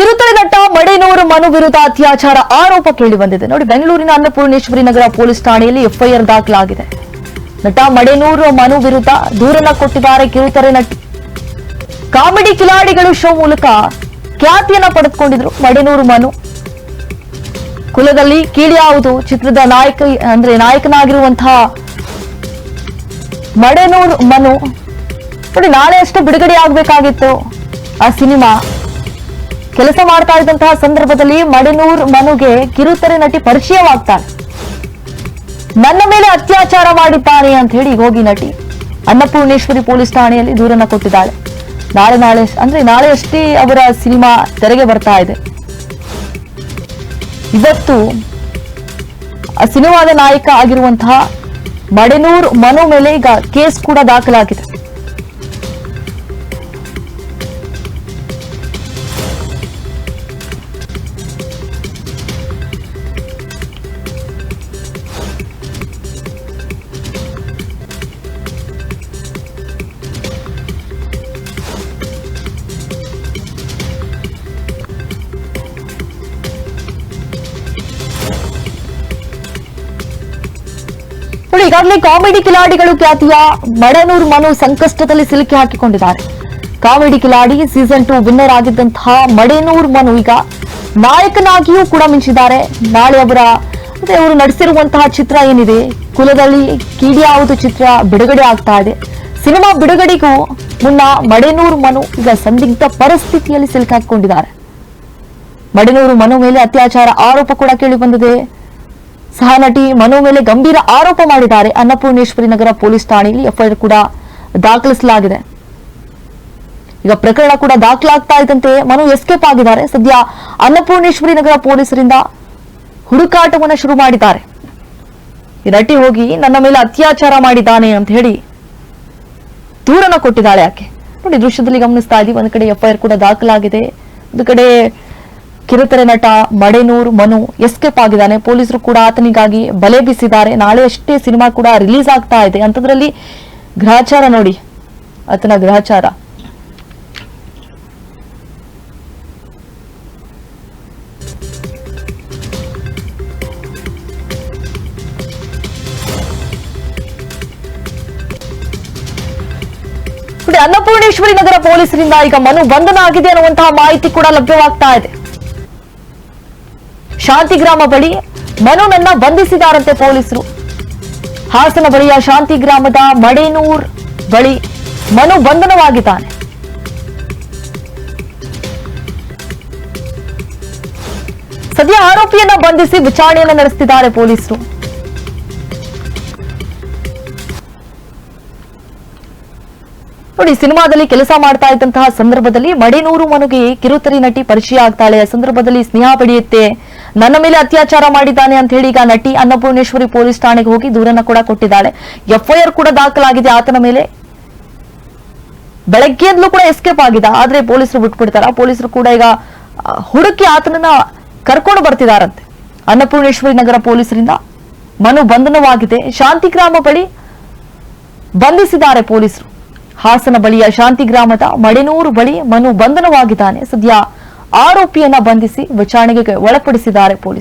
ಕಿರುತೆರೆ ನಟ ಮಡೇನೂರು ಮನು ವಿರುದ್ಧ ಅತ್ಯಾಚಾರ ಆರೋಪ ಕೇಳಿ ಬಂದಿದೆ. ನೋಡಿ, ಬೆಂಗಳೂರಿನ ಅನ್ನಪೂರ್ಣೇಶ್ವರಿ ನಗರ ಪೊಲೀಸ್ ಠಾಣೆಯಲ್ಲಿ ಎಫ್ಐಆರ್ ದಾಖಲಾಗಿದೆ. ನಟ ಮಡೇನೂರು ಮನು ವಿರುದ್ಧ ದೂರನ್ನ ಕೊಟ್ಟಿದ್ದಾರೆ ಕಿರುತೆರೆ ನಟ. ಕಾಮಿಡಿ ಕಿಲಾಡಿಗಳು ಶೋ ಮೂಲಕ ಖ್ಯಾತಿಯನ್ನ ಪಡೆದುಕೊಂಡಿದ್ರು ಮಡೇನೂರು ಮನು. ಕುಲದಲ್ಲಿ ಕೀಳ್ಯಾವುದು ಚಿತ್ರದ ನಾಯಕ, ಅಂದ್ರೆ ನಾಯಕನಾಗಿರುವಂತಹ ಮಡೇನೂರು ಮನು. ನೋಡಿ, ನಾಳೆ ಅಷ್ಟೇ ಬಿಡುಗಡೆ ಆಗ್ಬೇಕಾಗಿತ್ತು ಆ ಸಿನಿಮಾ. ಕೆಲಸ ಮಾಡ್ತಾ ಇದ್ದಂತಹ ಸಂದರ್ಭದಲ್ಲಿ ಮಡನೂರ್ ಮನುಗೆ ಕಿರುತೆರೆ ನಟಿ ಪರಿಚಯವಾಗ್ತಾನೆ ನನ್ನ ಮೇಲೆ ಅತ್ಯಾಚಾರ ಮಾಡಿದ್ದಾನೆ ಅಂತ ಹೇಳಿ ಹೋಗಿ ನಟಿ. ಅನ್ನಪೂರ್ಣೇಶ್ವರಿ ಪೊಲೀಸ್ ಠಾಣೆಯಲ್ಲಿ ದೂರನ್ನ ಕೊಟ್ಟಿದ್ದಾಳೆ. ನಾಳೆ ನಾಳೆ ಅಂದ್ರೆ ನಾಳೆ ಅಷ್ಟೇ ಅವರ ಸಿನಿಮಾ ತೆರೆಗೆ ಬರ್ತಾ ಇದೆ. ಇವತ್ತು ಆ ಸಿನಿಮಾದ ನಾಯಕ ಆಗಿರುವಂತಹ ಮಡೆನೂರ್ ಮನು ಮೇಲೆ ಈಗ ಕೇಸ್ ಕೂಡ ದಾಖಲಾಗಿದೆ. ನೋಡಿ, ಈಗಾಗಲೇ ಕಾಮಿಡಿ ಕಿಲಾಡಿಗಳು ಖ್ಯಾತಿಯ ಮಡನೂರು ಮನು ಸಂಕಷ್ಟದಲ್ಲಿ ಸಿಲುಕಿ ಹಾಕಿಕೊಂಡಿದ್ದಾರೆ. Comedy Khiladi season two winner ಆಗಿದ್ದಂತಹ Madenur Manu ಈಗ ನಾಯಕನಾಗಿಯೂ ಕೂಡ ಮಿಂಚಿದ್ದಾರೆ. ನಾಳೆ ಅವರ ಮತ್ತೆ ಅವರು ನಡೆಸಿರುವಂತಹ ಚಿತ್ರ ಏನಿದೆ? ಕುಲದಲ್ಲಿ ಕೀಡಿಯಾವುದು ಚಿತ್ರ? ಬಿಡುಗಡೆ ಆಗ್ತಾ ಇದೆ. ಸಿನಿಮಾ ಬಿಡುಗಡೆಗೂ ಮುನ್ನ ಮಡೇನೂರು ಮನು ಈಗ ಸಂದಿಗ್ಧ ಪರಿಸ್ಥಿತಿಯಲ್ಲಿ ಸಿಲುಕಾಕೊಂಡಿದ್ದಾರೆ ಮಡೇನೂರು ಮನು ಮೇಲೆ ಅತ್ಯಾಚಾರ ಆರೋಪ ಕೂಡ ಕೇಳಿ ಬಂದಿದೆ. ಸಹ ನಟಿ ಮನು ಮೇಲೆ ಗಂಭೀರ ಆರೋಪ ಮಾಡಿದ್ದಾರೆ. ಅನ್ನಪೂರ್ಣೇಶ್ವರಿ ನಗರ ಪೊಲೀಸ್ ಠಾಣೆಯಲ್ಲಿ ಎಫ್ಐಆರ್ ಕೂಡ ದಾಖಲಿಸಲಾಗಿದೆ. ಈಗ ಪ್ರಕರಣ ಕೂಡ ದಾಖಲಾಗ್ತಾ ಇದ್ದಂತೆ ಮನು ಎಸ್ಕೇಪ್ ಆಗಿದ್ದಾರೆ. ಸದ್ಯ ಅನ್ನಪೂರ್ಣೇಶ್ವರಿ ನಗರ ಪೊಲೀಸರಿಂದ ಹುಡುಕಾಟವನ್ನು ಶುರು ಮಾಡಿದ್ದಾರೆ. ಈ ನಟಿ ಹೋಗಿ ನನ್ನ ಮೇಲೆ ಅತ್ಯಾಚಾರ ಮಾಡಿದ್ದಾನೆ ಅಂತ ಹೇಳಿ ದೂರನ ಕೊಟ್ಟಿದ್ದಾಳೆ ಆಕೆ ನೋಡಿ ದೃಶ್ಯದಲ್ಲಿ ಗಮನಿಸ್ತಾ ಇದೀವಿ ಒಂದು ಕಡೆ ಎಫ್ಐಆರ್ ಕೂಡ ದಾಖಲಾಗಿದೆ. ಒಂದು ಕಡೆ ಕಿರುತೆರೆ ನಟ ಮಡೆನೂರ್ ಮನು ಎಸ್ಕೇಪ್ ಆಗಿದ್ದಾನೆ. ಪೊಲೀಸರು ಕೂಡ ಆತನಿಗಾಗಿ ಬಲೆ ಬೀಸಿದ್ದಾರೆ. ನಾಳೆ ಅಷ್ಟೇ ಸಿನಿಮಾ ಕೂಡ ರಿಲೀಸ್ ಆಗ್ತಾ ಇದೆ. ಅಂತದ್ರಲ್ಲಿ ಗ್ರಹಚಾರ ನೋಡಿ. ಆತನ ಗ್ರಹಚಾರ. ಅನ್ನಪೂರ್ಣೇಶ್ವರಿ ನಗರ ಪೊಲೀಸರಿಂದ ಈಗ ಮನು ಬಂಧನ ಆಗಿದೆ ಅನ್ನುವಂತಹ ಮಾಹಿತಿ ಕೂಡ ಲಭ್ಯವಾಗ್ತಾ ಇದೆ. ಶಾಂತಿಗ್ರಾಮ ಬಳಿ ಮನುನನ್ನ ಬಂಧಿಸಿದಾರಂತೆ ಪೊಲೀಸರು. ಹಾಸನ ಬಳಿಯ ಶಾಂತಿ ಗ್ರಾಮದ ಮಡೇನೂರ್ ಬಳಿ ಮನು ಬಂಧನವಾಗಿದ್ದಾನೆ. ಸದ್ಯ ಆರೋಪಿಯನ್ನ ಬಂಧಿಸಿ ವಿಚಾರಣೆಯನ್ನು ನಡೆಸುತ್ತಿದ್ದಾರೆ ಪೊಲೀಸರು. ನೋಡಿ, ಸಿನಿಮಾದಲ್ಲಿ ಕೆಲಸ ಮಾಡ್ತಾ ಇದ್ದಂತಹ ಸಂದರ್ಭದಲ್ಲಿ ಮಡೇನೂರು ಮನುಗೆ ಕಿರುತರಿ ನಟಿ ಪರಿಚಯ ಆಗ್ತಾಳೆ. ಆ ಸಂದರ್ಭದಲ್ಲಿ ಸ್ನೇಹ ಪಡೆಯುತ್ತೆ ನನ್ನ ಮೇಲೆ ಅತ್ಯಾಚಾರ ಮಾಡಿದ್ದಾನೆ ಅಂತ ಹೇಳಿ ಈಗ ನಟಿ ಅನ್ನಪೂರ್ಣೇಶ್ವರಿ ಪೊಲೀಸ್ ಠಾಣೆಗೆ ಹೋಗಿ ದೂರನ್ನ ಕೂಡ ಕೊಟ್ಟಿದ್ದಾಳೆ. ಎಫ್ಐಆರ್ ಕೂಡ ದಾಖಲಾಗಿದೆ ಆತನ ಮೇಲೆ. ಬೆಳಗ್ಗೆಯಿಂದಲೂ ಕೂಡ ಎಸ್ಕೇಪ್ ಆಗಿದೆ. ಆದ್ರೆ ಪೊಲೀಸರು ಬಿಟ್ಬಿಡ್ತಾರ. ಪೊಲೀಸರು ಕೂಡ ಈಗ ಹುಡುಕಿ ಆತನನ್ನ ಕರ್ಕೊಂಡು ಬರ್ತಿದಾರಂತೆ. ಅನ್ನಪೂರ್ಣೇಶ್ವರಿ ನಗರ ಪೊಲೀಸರಿಂದ ಮನು ಬಂಧನವಾಗಿದೆ ಶಾಂತಿಗ್ರಾಮ ಬಳಿ ಬಂಧಿಸಿದ್ದಾರೆ ಪೊಲೀಸರು. ಹಾಸನ ಬಳಿಯ ಶಾಂತಿ ಗ್ರಾಮದ ಮಡೆನೂರು ಬಳಿ ಮನು ಬಂಧನವಾಗಿದ್ದಾನೆ ಸದ್ಯ ಆರೋಪಿಯನ್ನ ಬಂಧಿಸಿ ವಿಚಾರಣೆಗೆ ಒಳಪಡಿಸಿದ್ದಾರೆ ಪೊಲೀಸರು